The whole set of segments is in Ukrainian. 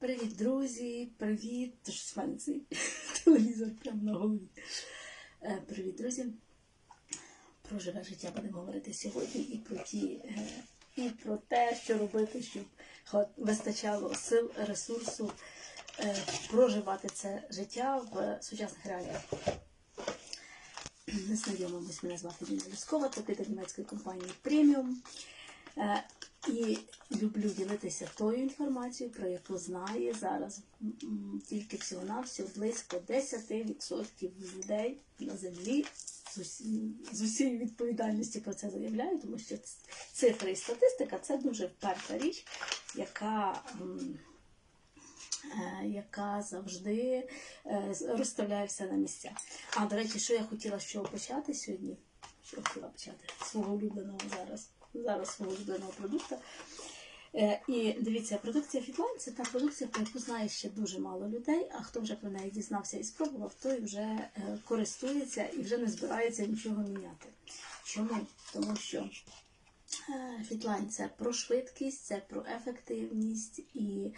Привіт, друзі! Привіт! Тож телевізор прямо на голові. Е, Привіт, друзі! Про живе життя будемо говорити сьогодні і про ті, е, і про те, що робити, щоб вистачало сил, ресурсу е, проживати це життя в сучасних реаліях. Знайомимось, мене звати Ніна Люскова, це німецької компанії Преміум. І люблю ділитися тою інформацією, про яку знає зараз тільки всього-навсього близько 10% людей на землі. З усі- З усією відповідальністю про це заявляю, тому що цифри і статистика це дуже вперта річ, яка, е, яка завжди е, розставляє все на місця. А до речі, що я хотіла з чого почати сьогодні? Що хотіла почати? Свого улюбленого зараз. Зараз свого улюбленого продукту. Е, І дивіться, продукція Фітлайн – це та продукція, про яку знає ще дуже мало людей. А хто вже про неї дізнався і спробував, той вже е, користується і вже не збирається нічого міняти. Чому? Тому що Фітлайн – це про швидкість, це про ефективність і е,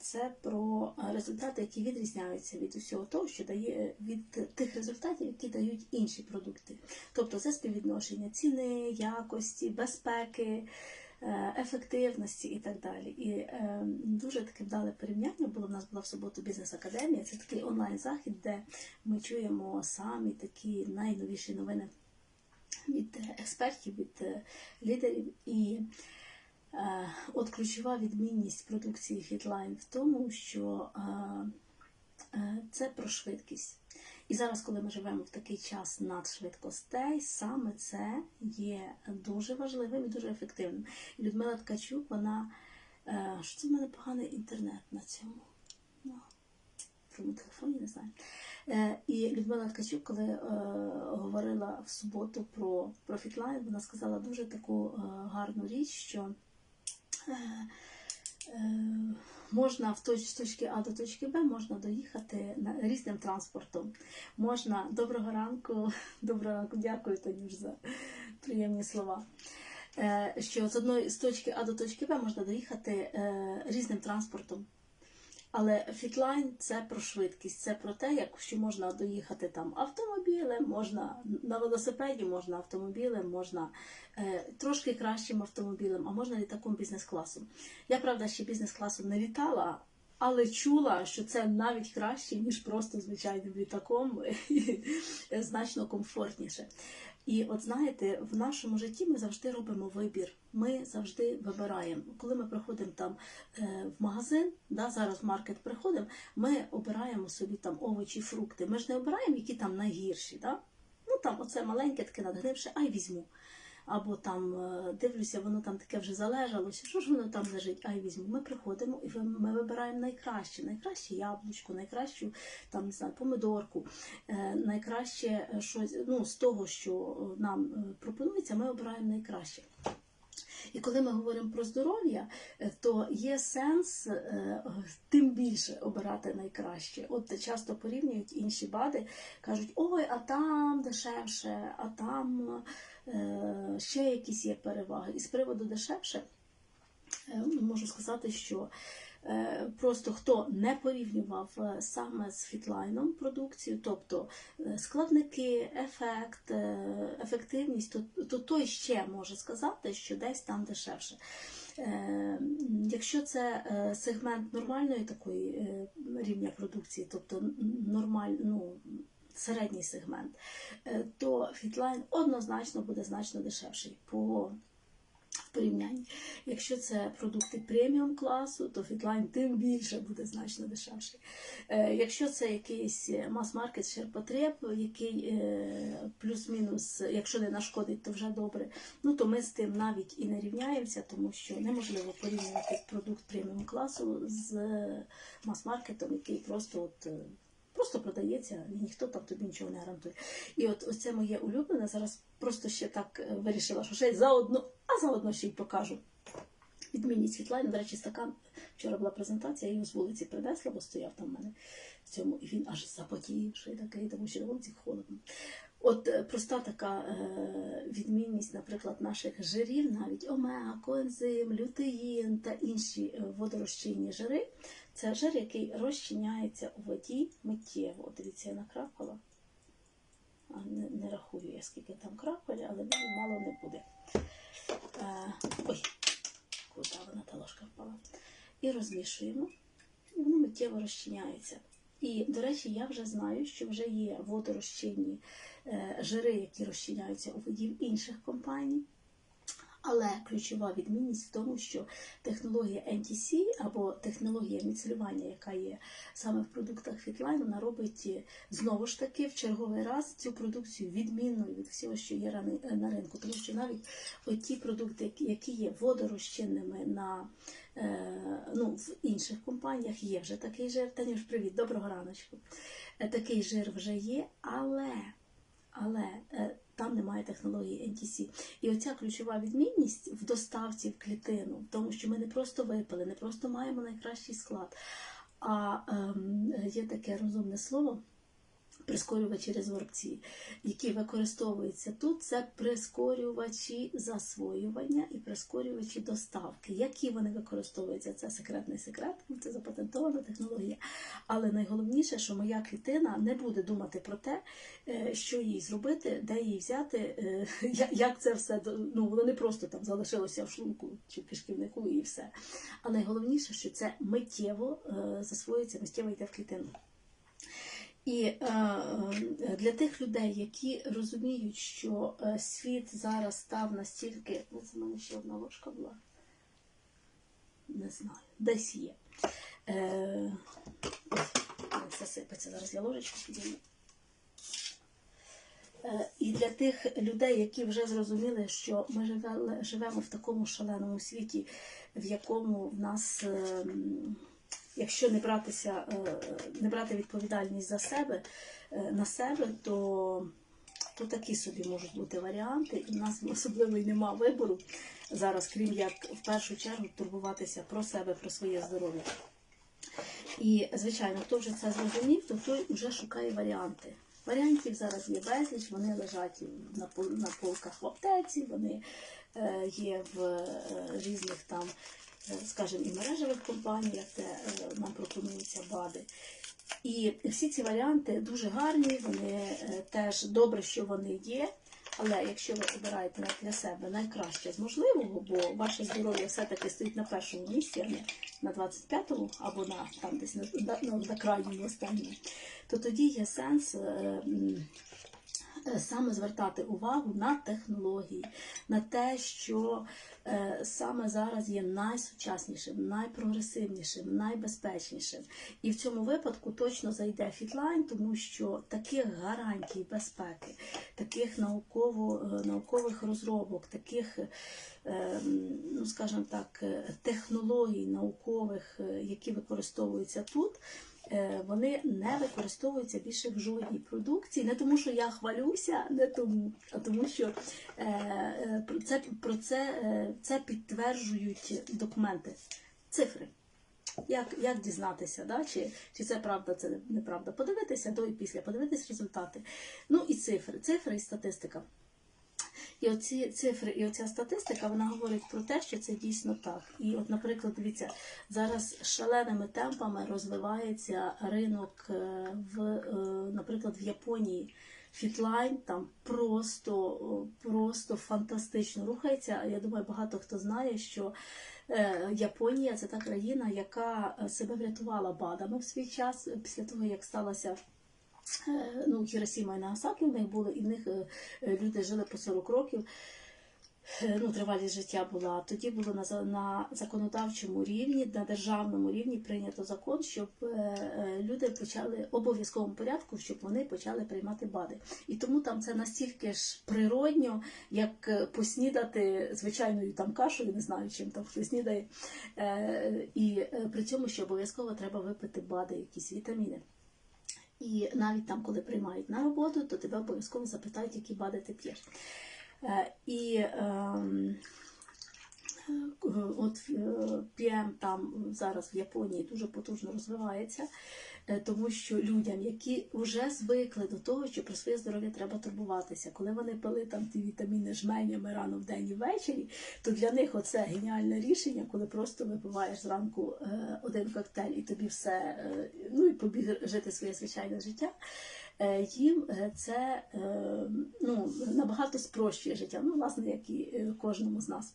це про е, результати, які відрізняються від усього того, що дає від тих результатів, які дають інші продукти. Тобто це співвідношення ціни, якості, безпеки, е, ефективності і так далі. І е, дуже таке вдале порівняння було. У нас була в суботу бізнес-академія. Це такий онлайн-захід, де ми чуємо самі такі найновіші новини від е, експертів, від е, лідерів. І е, от ключова відмінність продукції Fitline в тому, що е, е, це про швидкість. І зараз, коли ми живемо в такий час надшвидкостей, саме це є дуже важливим і дуже ефективним. І Людмила Ткачук, вона е, що це в мене поганий інтернет на цьому. Ну, в телефоні не знаю. Е, і Людмила Ткачук, коли е, говорила в суботу про, про Фітлайн, вона сказала дуже таку е, гарну річ, що е, е, можна в точ, з точки А до точки Б можна доїхати на, різним транспортом. Можна доброго ранку, доброго ранку, дякую Танюш за приємні слова. Е, що з одної з точки А до точки Б можна доїхати е, різним транспортом. Але фітлайн це про швидкість, це про те, як що можна доїхати там автомобілем, можна на велосипеді, можна автомобілем, можна е, трошки кращим автомобілем, а можна літаком бізнес-класом. Я правда ще бізнес-класом не літала, але чула, що це навіть краще, ніж просто звичайним літаком, і значно комфортніше. І от знаєте, в нашому житті ми завжди робимо вибір. Ми завжди вибираємо. Коли ми приходимо там е, в магазин, да, зараз в маркет приходимо, ми обираємо собі там овочі, фрукти. Ми ж не обираємо, які там найгірші. Да? Ну там оце маленьке, таке надгнивше, ай візьму. Або там е, дивлюся, воно там таке вже залежалося. Що ж воно там лежить? Ай візьму. Ми приходимо і ми вибираємо найкраще, найкраще яблучко, найкращу там не знаю, помидорку, е, найкраще щось ну, з того, що нам пропонується, ми обираємо найкраще. І коли ми говоримо про здоров'я, е, то є сенс е, тим більше обирати найкраще. От часто порівнюють інші БАДи, кажуть, ой, а там дешевше, а там е, ще якісь є переваги. І з приводу дешевше е, можу сказати, що просто хто не порівнював е, саме з фітлайном продукцію, тобто е, складники, ефект, е, ефективність, то, то той ще може сказати, що десь там дешевше. Е, Якщо це е, сегмент нормальної такої е, рівня продукції, тобто нормаль, ну, середній сегмент, е, то фітлайн однозначно буде значно дешевший по порівнянні. Якщо це продукти преміум класу, то фітлайн тим більше буде значно дешевший. Е, Якщо це якийсь мас-маркет ширпотреб, який е, плюс-мінус, якщо не нашкодить, то вже добре. Ну то ми з тим навіть і не рівняємося, тому що неможливо порівнювати продукт преміум класу з е, мас-маркетом, який просто от. Просто продається, і ніхто там тобі нічого не гарантує. І от оце це моє улюблене. Зараз просто ще так е, вирішила, що ще заодно, а заодно ще й покажу. Відмінність світлайн. До речі, стакан. Вчора була презентація, я його з вулиці принесла, бо стояв там в мене в цьому, і він аж запотівший такий, тому що на вулиці холодно. От е, проста така е, відмінність, наприклад, наших жирів, навіть омега, коензим, лютеїн та інші е, водорозчинні жири, це жир, який розчиняється у воді миттєво. От дивіться, я накрапала. А, не, не рахую я, скільки там крапель, але ну, мало не буде. Е, ой, куди вона та ложка впала. І розмішуємо, воно миттєво розчиняється. І, до речі, я вже знаю, що вже є водорозчинні е, жири, які розчиняються у воді інших компаній. Але ключова відмінність в тому, що технологія NTC або технологія міцелювання, яка є саме в продуктах Fitline, вона робить е, знову ж таки в черговий раз цю продукцію відмінною від всього, що є рани- на ринку. Тому що навіть ті продукти, які- є водорозчинними на е, ну, в інших компаніях, є вже такий жир. Танюш, привіт, доброго раночку. Е, Такий жир вже є, але але е, там немає технології NTC. І оця ключова відмінність в доставці в клітину, в тому, що ми не просто випили, не просто маємо найкращий склад, а ем, є таке розумне слово. Прискорювачі резорбції, які використовуються тут, це прискорювачі засвоювання і прискорювачі доставки. Які вони використовуються, це секретний секрет, це запатентована технологія. Але найголовніше, що моя клітина не буде думати про те, е, що їй зробити, де її взяти, е, як це все ну воно не просто там залишилося в шлунку чи в кишківнику і все. А найголовніше, що це миттєво е, засвоюється, миттєво йде в клітину. І е, е, для тих людей, які розуміють, що е, світ зараз став настільки. Ну, це в мене ще одна ложка була. Не знаю, десь є. Все сипеться. Зараз я ложечку підійму. І для тих людей, які вже зрозуміли, що ми живе- живемо в такому шаленому світі, в якому в нас, е, м, якщо не братися, е, не брати відповідальність за себе е, на себе, то, то такі собі можуть бути варіанти, і в нас особливо й нема вибору зараз, крім як в першу чергу турбуватися про себе, про своє здоров'я. І, звичайно, хто вже це зрозумів, то той вже шукає варіанти. Варіантів зараз є безліч, вони лежать на, пол- на полках в аптеці, вони е, є в різних там, скажімо, і мережевих компаніях, де е, нам пропонуються БАДи. І всі ці варіанти дуже гарні, вони е, теж добре, що вони є. Але якщо ви обираєте для себе найкраще з можливого, бо ваше здоров'я все-таки стоїть на першому місці, а не на 25-му або на там десь на, на, на, крайньому останньому, то тоді є сенс. е, е, Саме звертати увагу на технології, на те, що е, саме зараз є найсучаснішим, найпрогресивнішим, найбезпечнішим. І в цьому випадку точно зайде фітлайн, тому що таких гарантій безпеки, таких науково, е, наукових розробок, таких, е, ну скажімо так, технологій наукових, які використовуються тут. Е, Вони не використовуються більше в жодній продукції, не тому, що я хвалюся, не тому, а тому, що е, е, про це, про це, е, це підтверджують документи, цифри. Як, як дізнатися, да? чи, чи це правда, це неправда? Подивитися до і після, подивитись результати. Ну і цифри, цифри і статистика. І оці цифри, і оця статистика, вона говорить про те, що це дійсно так. І от, наприклад, дивіться, зараз шаленими темпами розвивається ринок е, в, е, наприклад, в Японії. Фітлайн там просто просто фантастично рухається. Я думаю, багато хто знає, що е, Японія це та країна, яка себе врятувала БАДами в свій час після того, як сталася ну, Хіросіма і Нагасакі в них були, і в них е, е, люди жили по 40 років. Е, Ну, тривалість життя була. Тоді було на, на законодавчому рівні, на державному рівні прийнято закон, щоб е, е, люди почали обов'язковому порядку, щоб вони почали приймати БАДи. І тому там це настільки ж природньо, як е, поснідати звичайною там кашею, не знаю, чим там хто снідає. Е, І е, при цьому ще обов'язково треба випити БАДи, якісь вітаміни. І навіть там, коли приймають на роботу, то тебе обов'язково запитають, які БАДи ти п'єш. Е, І ем, От PM там зараз в Японії дуже потужно розвивається, е, тому що людям, які вже звикли до того, що про своє здоров'я треба турбуватися, коли вони пили там ті вітаміни жменями рано вдень і ввечері, то для них оце геніальне рішення, коли просто випиваєш зранку е, один коктейль і тобі все, е, ну і побіг жити своє звичайне життя. е, Їм е, це е, ну, набагато спрощує життя, ну, власне, як і е, кожному з нас.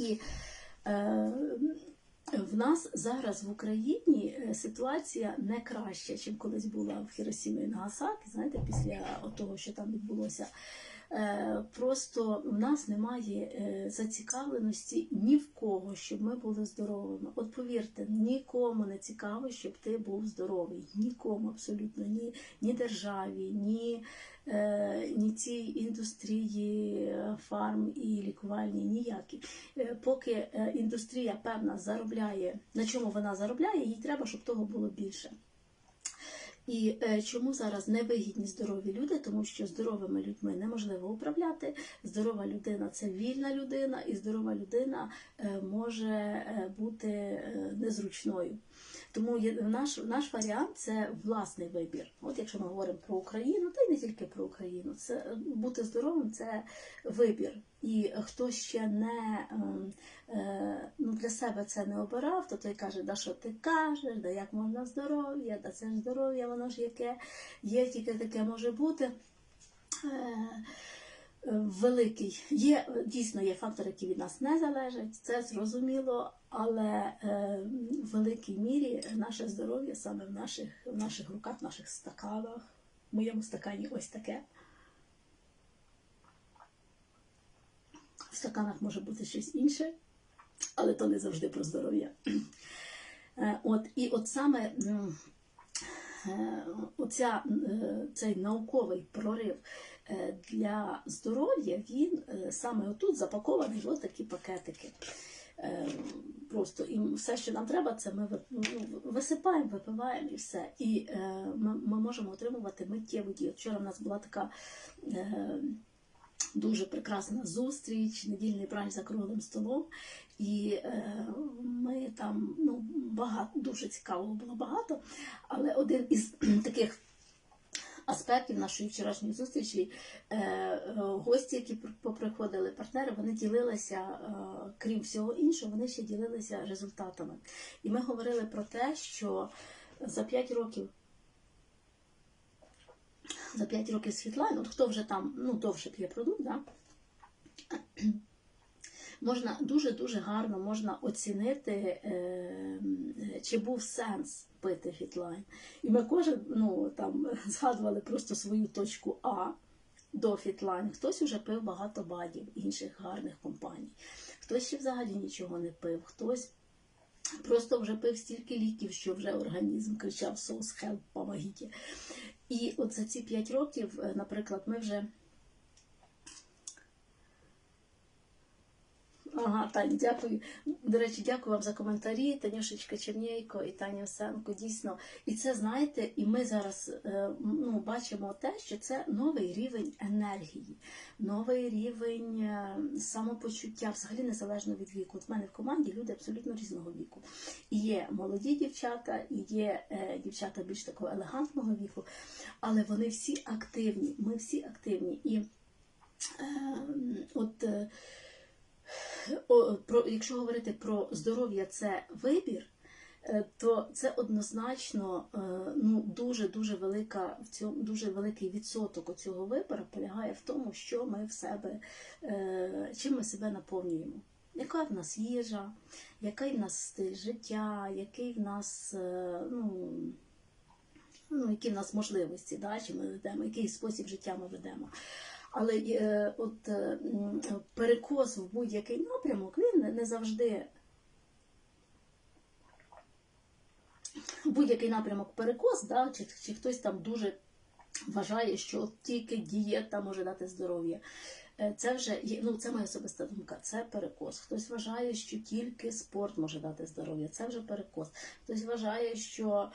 І е, в нас зараз в Україні е, ситуація не краща, ніж колись була в Хіросімі і Нагасакі, знаєте, після того, що там відбулося. Е, Просто в нас немає е, зацікавленості ні в кого, щоб ми були здоровими. От повірте, нікому не цікаво, щоб ти був здоровий. Нікому абсолютно, ні, ні державі, ні, е, ні цій індустрії фарм і лікувальні, ніякі. Поки індустрія певна заробляє, на чому вона заробляє, їй треба, щоб того було більше. І е, чому зараз невигідні здорові люди? Тому що здоровими людьми неможливо управляти. Здорова людина це вільна людина, і здорова людина е, може е, бути незручною. Тому наш, наш варіант це власний вибір. От якщо ми говоримо про Україну, та й не тільки про Україну, це е, бути здоровим це вибір. І хто ще не ем, е, ну, для себе це не обирав, то той каже, да що ти кажеш, да як можна здоров'я, да це ж здоров'я, воно ж яке є, тільки таке може бути. Великий є дійсно є фактори, які від нас не залежать, це зрозуміло, але е, в великій мірі наше здоров'я саме в наших, в наших руках, в наших стаканах. В моєму стакані ось таке. В стаканах може бути щось інше, але то не завжди про здоров'я. Е, От, і от саме оця, е, цей науковий прорив е, для здоров'я, він е, саме отут запакований в такі пакетики. Е, Просто і все, що нам треба, це ми ну, висипаємо, випиваємо і все. І е, ми, можемо отримувати миттєву дію. Вчора в нас була така е, дуже прекрасна зустріч, недільний бранч за круглим столом. І е, ми там ну, багато, дуже цікавого було багато. Але один із таких аспектів нашої вчорашньої зустрічі е, е, гості, які поприходили, партнери, вони ділилися, е, крім всього іншого, вони ще ділилися результатами. І ми говорили про те, що за 5 років. За 5 років світлайн, от хто вже там ну, довше п'є продукт, да? можна дуже-дуже гарно можна оцінити, е, чи був сенс пити фітлайн. І ми кожен ну, там, згадували просто свою точку А до фітлайн. Хтось вже пив багато бадів інших гарних компаній, хтось ще взагалі нічого не пив, хтось. Просто вже пив стільки ліків, що вже організм кричав «Сос, хелп, помогіть». І от за ці 5 років, е, наприклад, ми вже Ага, Таня, дякую. До речі, дякую вам за коментарі. Танюшечка Чернєйко і Таня Осенко. Дійсно, і це знаєте, і ми зараз е, ну, бачимо те, що це новий рівень енергії, новий рівень е, самопочуття, взагалі незалежно від віку. От в мене в команді люди абсолютно різного віку. І є молоді дівчата, і є е, дівчата більш такого елегантного віку, але вони всі активні. Ми всі активні. І е, от. Про, якщо говорити про здоров'я, це вибір, е, то це однозначно е, ну, дуже дуже велика дуже великий відсоток цього вибору полягає в тому, що ми в себе е, чим ми себе наповнюємо. Яка в нас їжа, який в нас стиль життя, який в нас ну, ну, які в нас можливості, да, чи ми ведемо, який спосіб життя ми ведемо. Але е, от е, перекос в будь-який напрямок він не- завжди. Будь-який напрямок перекос, да, чи, чи хтось там дуже вважає, що тільки дієта може дати здоров'я. Е, Це вже є, ну це моя особиста думка, це перекос. Хтось вважає, що тільки спорт може дати здоров'я, це вже перекос. Хтось вважає, що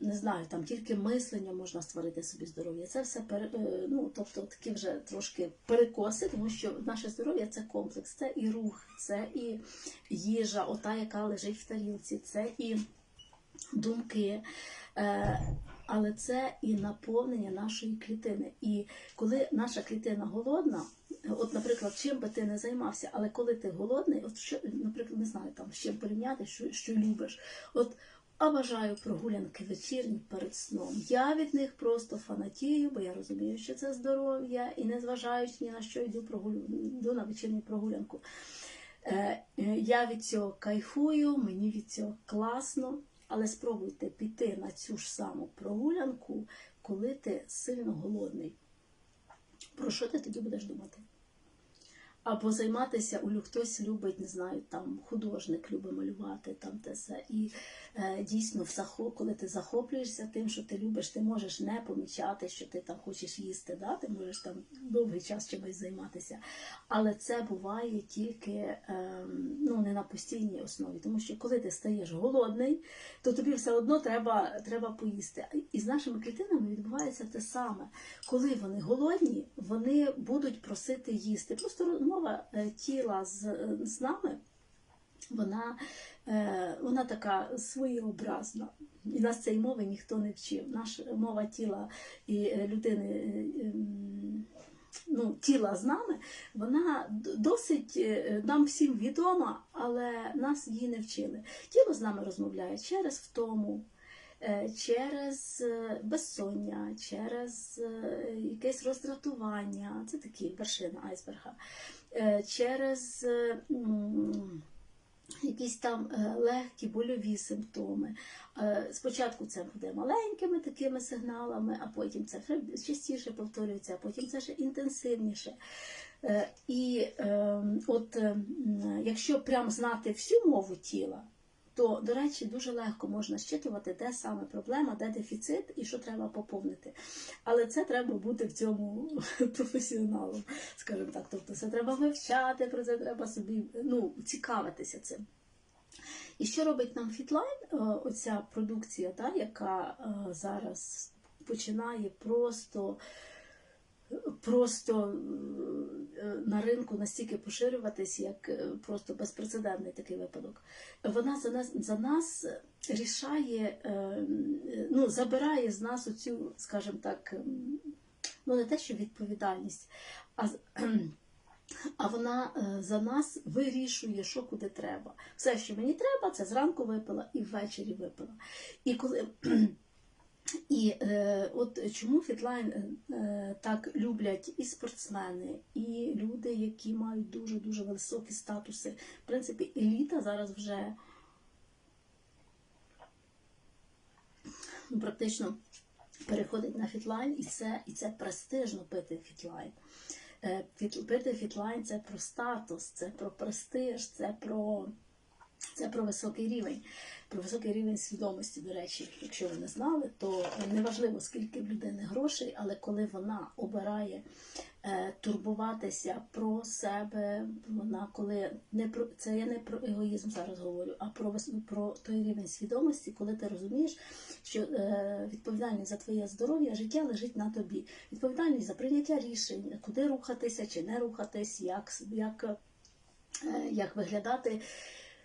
не знаю, там тільки мислення можна створити собі здоров'я. Це все пере, е, ну, тобто такі вже трошки перекоси, тому що наше здоров'я це комплекс, це і рух, це і їжа, ота, яка лежить в тарілці, це і думки. Е, але це і наповнення нашої клітини. І коли наша клітина голодна, от, наприклад, чим би ти не займався, але коли ти голодний, от що, наприклад, не знаю, там з чим порівняти, що, що любиш. От а бажаю прогулянки вечірні перед сном. Я від них просто фанатію, бо я розумію, що це здоров'я, і незважаючи ні на що йду прогулю, йду на вечірню прогулянку. Е, я від цього кайфую, мені від цього класно, але спробуйте піти на цю ж саму прогулянку, коли ти сильно голодний. Про що ти тоді будеш думати? Або займатися, улю хтось любить, не знаю, там художник любить малювати, там те все. І е, дійсно, в захоп, коли ти захоплюєшся тим, що ти любиш, ти можеш не помічати, що ти там хочеш їсти, да? ти можеш там довгий час чимось займатися. Але це буває тільки е, ну, не на постійній основі. Тому що коли ти стаєш голодний, то тобі все одно треба, треба поїсти. І з нашими клітинами відбувається те саме. Коли вони голодні, вони будуть просити їсти. Просто розмова е, тіла з, е, з нами, вона, е, вона така своєобразна. І нас цієї мови ніхто не вчив. Наша мова тіла і людини. Ну, тіла з нами, вона досить нам всім відома, але нас її не вчили. Тіло з нами розмовляє через втому, через безсоння, через якесь роздратування. Це такі вершина айсберга. Е, Через е, якісь там е, легкі больові симптоми. Спочатку це буде маленькими такими сигналами, а потім це вже частіше повторюється, а потім це ще інтенсивніше. І е, от якщо прям знати всю мову тіла, то, до речі, дуже легко можна щитувати, де саме проблема, де дефіцит і що треба поповнити. Але це треба бути в цьому професіоналом, скажімо так. Тобто це треба вивчати, про це треба собі ну, цікавитися цим. І що робить нам Фітлайн? Е, Оця продукція, та, яка е, зараз починає просто, просто е, на ринку настільки поширюватись, як е, просто безпрецедентний такий випадок. Вона за нас, за нас рішає, е, ну, забирає з нас оцю, скажімо так, ем, ну не те, що відповідальність, а а вона е, за нас вирішує, що куди треба. Все, що мені треба, це зранку випила і ввечері випила. І коли і е, от чому фітлайн е, так люблять і спортсмени, і люди, які мають дуже дуже високі статуси. В принципі, еліта зараз вже практично переходить на фітлайн, і це, і це престижно пити фітлайн. Е, Пити фітлайн це про статус, це про престиж, це про, це про високий рівень, про високий рівень свідомості. До речі, якщо ви не знали, то неважливо, скільки в людини грошей, але коли вона обирає е, турбуватися про себе, вона коли не про це я не про егоїзм зараз говорю, а про про той рівень свідомості, коли ти розумієш, що е, відповідальність за твоє здоров'я, життя лежить на тобі. Відповідальність за прийняття рішень, куди рухатися чи не рухатись, як, як, е, як виглядати.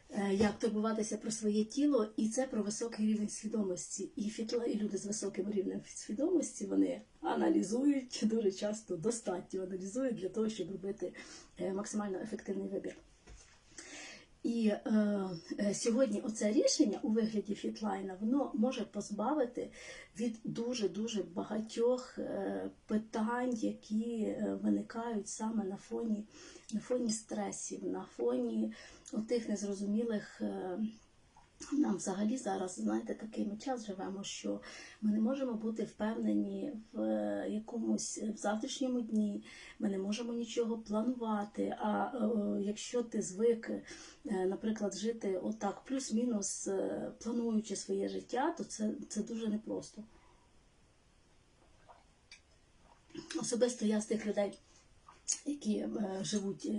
Е, Як турбуватися про своє тіло, і це про високий рівень свідомості. І фітла, і люди з високим рівнем свідомості вони аналізують дуже часто, достатньо аналізують для того, щоб робити е, максимально ефективний вибір. І е, е, сьогодні оце рішення у вигляді фітлайна воно може позбавити від дуже дуже багатьох е, питань, які е, виникають саме на фоні, на фоні стресів, на фоні тих незрозумілих. Е, нам взагалі зараз, знаєте, такий ми час живемо, що ми не можемо бути впевнені в е, якомусь в завтрашньому дні. Ми не можемо нічого планувати. А е, якщо ти звик, наприклад, жити отак, плюс-мінус, плануючи своє життя, то це, це дуже непросто. Особисто я з тих людей, які живуть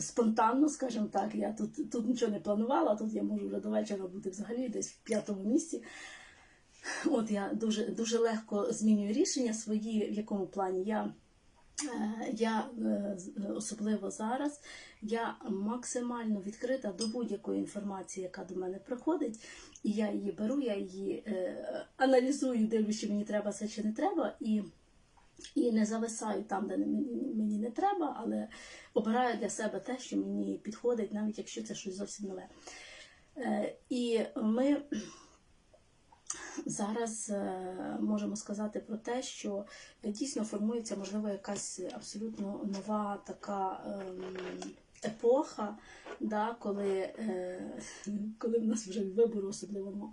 спонтанно, скажімо так. Я тут, тут нічого не планувала, тут я можу вже до вечора бути взагалі десь в п'ятому місці. От я дуже, дуже легко змінюю рішення свої, в якому плані я. Е, Я е, особливо зараз я максимально відкрита до будь-якої інформації, яка до мене приходить, і я її беру, я її е, аналізую, дивлюся, чи мені треба це чи не треба, і, і не зависаю там, де мені, не треба, але обираю для себе те, що мені підходить, навіть якщо це щось зовсім нове. Е, І ми зараз е, можемо сказати про те, що дійсно формується, можливо, якась абсолютно нова така ем, епоха, да, коли, е, коли в нас вже вибору особливо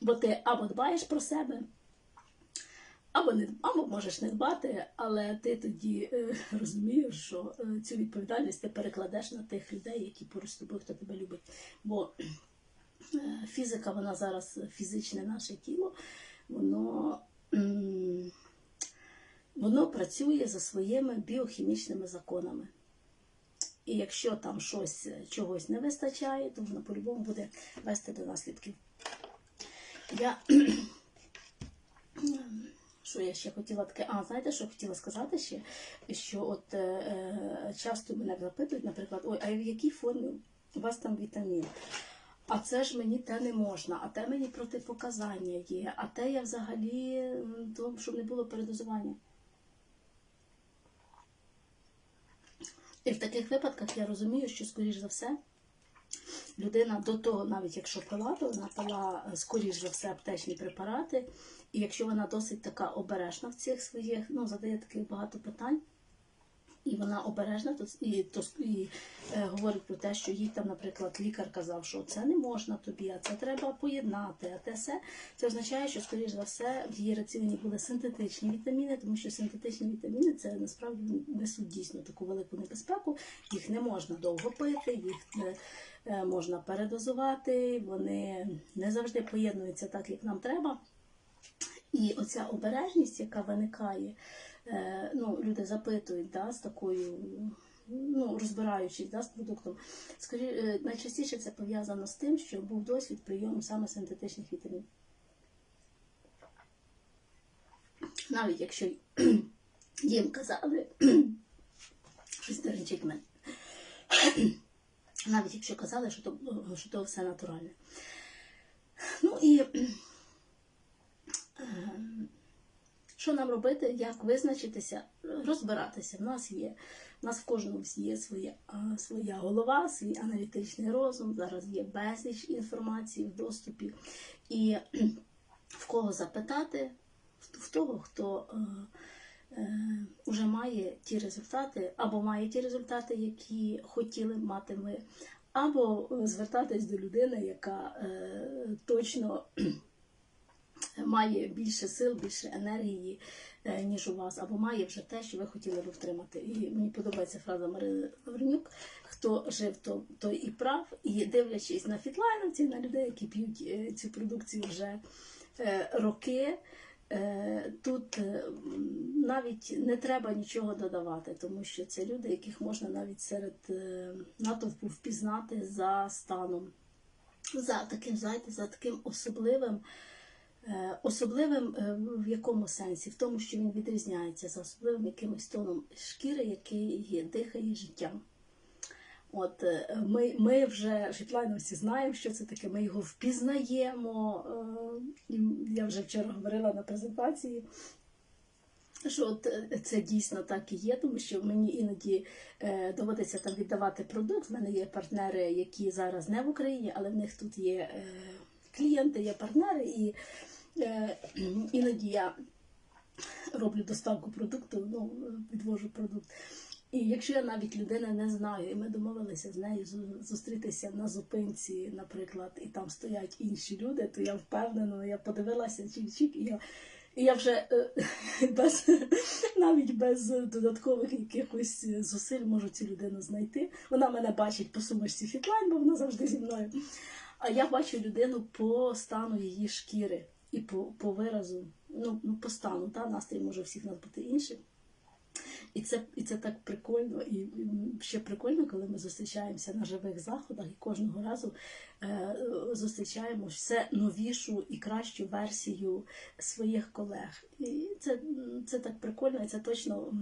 Бо ти або дбаєш про себе, або не або можеш не дбати, але ти тоді е, розумієш, що е, цю відповідальність ти перекладеш на тих людей, які поруч з тобою, хто тебе любить. Бо е, фізика, вона зараз фізичне наше тіло, воно, м, воно працює за своїми біохімічними законами. І якщо там щось е, чогось не вистачає, то воно по-любому буде вести до наслідків. Я що я ще хотіла таке? А, знаєте, що хотіла сказати ще? Що от е, е, часто мене запитують, наприклад, ой, а в якій формі у вас там вітамін? А це ж мені те не можна, а те мені протипоказання є, а те я взагалі, то, щоб не було передозування. І в таких випадках я розумію, що, скоріш за все, людина до того, навіть якщо пила, то вона пила, е, скоріш за все, аптечні препарати. І якщо вона досить така обережна в цих своїх, ну, задає таких багато питань, і вона обережна, і, то, і е, говорить про те, що їй там, наприклад, лікар казав, що це не можна тобі, а це треба поєднати, а те все. Це означає, що, скоріш за все, в її раціоні були синтетичні вітаміни, тому що синтетичні вітаміни це насправді несуть дійсно таку велику небезпеку. Їх не можна довго пити, їх е, можна передозувати, вони не завжди поєднуються так, як нам треба. І оця обережність, яка виникає, ну, люди запитують да, з такою, ну, розбираючись да, з продуктом, скорі, е, найчастіше це пов'язано з тим, що був досвід прийому саме синтетичних вітамінів. Навіть якщо їм казали, щось деренчить мене, навіть якщо казали, що то, що то все натуральне. Ну і що нам робити, як визначитися, розбиратися. В нас є, в нас в кожному є своє, а, своя голова, свій аналітичний розум. Зараз є безліч інформації в доступі. І в кого запитати, в того, хто е, е, вже має ті результати, або має ті результати, які хотіли мати ми, або е, звертатись до людини, яка е, точно має більше сил, більше енергії, е, ніж у вас, або має вже те, що ви хотіли б втримати. І мені подобається фраза Марини Лавренюк, хто жив, то, той і прав. І дивлячись на фітлайновців, на людей, які п'ють е, цю продукцію вже е, роки. Тут навіть не треба нічого додавати, тому що це люди, яких можна навіть серед натовпу впізнати за станом, за таким, знаєте, за таким особливим Особливим е, в якому сенсі? В тому, що він відрізняється за особливим якимось тоном шкіри, який є, дихає життям. От е, ми, ми вже житлайновці знаємо, що це таке, ми його впізнаємо. Е, Я вже вчора говорила на презентації, що от е, це дійсно так і є, тому що мені іноді е, доводиться там віддавати продукт. В мене є партнери, які зараз не в Україні, але в них тут є е, клієнти, є партнери, і е, іноді я роблю доставку продукту, ну, відвожу продукт. І якщо я навіть людина не знаю, і ми домовилися з нею зустрітися на зупинці, наприклад, і там стоять інші люди, то я впевнена, я подивилася чик-чик, і я, і я вже е, без, навіть без додаткових якихось зусиль можу цю людину знайти. Вона мене бачить по сумочці фітлайн, бо вона завжди зі мною. А я бачу людину по стану її шкіри і по, по виразу, ну, ну по стану, та настрій може всіх нас бути інший. І це, і це так прикольно, і ще прикольно, коли ми зустрічаємося на живих заходах і кожного разу е, зустрічаємо все новішу і кращу версію своїх колег. І це, це так прикольно, і це точно,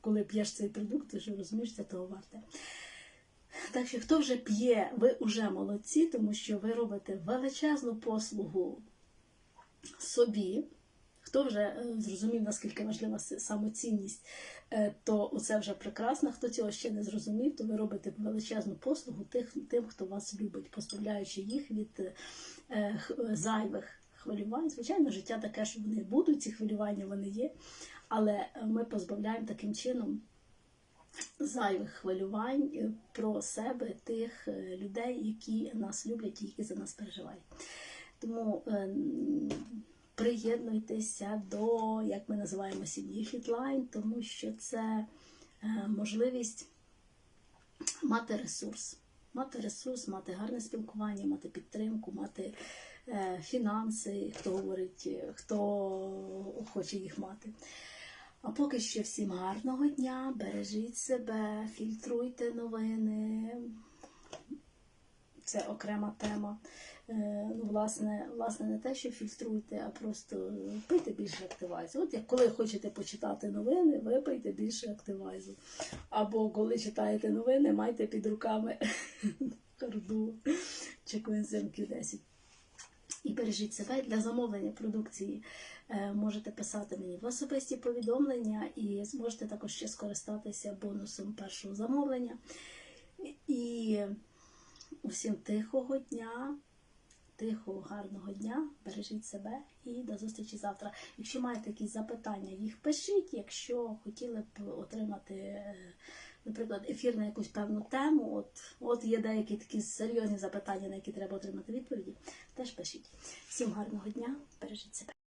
коли п'єш цей продукт, ти вже розумієш, це того варте. Так що хто вже п'є, ви вже молодці, тому що ви робите величезну послугу собі. Хто вже е, зрозумів, наскільки важлива самоцінність, е, то це вже прекрасно. Хто цього ще не зрозумів, то ви робите величезну послугу тих, тим, хто вас любить, позбавляючи їх від е, зайвих хвилювань. Звичайно, життя таке, що вони будуть, ці хвилювання вони є, але ми позбавляємо таким чином зайвих хвилювань про себе тих людей, які нас люблять і які за нас переживають. Тому е, приєднуйтеся до, як ми називаємо сім'ї Фітлайн, тому що це е, можливість мати ресурс. Мати ресурс, мати гарне спілкування, мати підтримку, мати е, фінанси, хто говорить, е, хто хоче їх мати. А поки що всім гарного дня, бережіть себе, фільтруйте новини. Це окрема тема. Е, Ну, власне, власне, не те, що фільтруйте, а просто пийте більше активайзу. От як коли хочете почитати новини, ви пийте більше активайзу. Або коли читаєте новини, майте під руками карду чи коензим Q10. І бережіть себе для замовлення продукції. е, Можете писати мені в особисті повідомлення і зможете також ще скористатися бонусом першого замовлення. І усім тихого дня, тихого, гарного дня, бережіть себе і до зустрічі завтра. Якщо маєте якісь запитання, їх пишіть. Якщо хотіли б отримати, е, наприклад, ефір на якусь певну тему, от, от є деякі такі серйозні запитання, на які треба отримати відповіді, теж пишіть. Всім гарного дня, бережіть себе.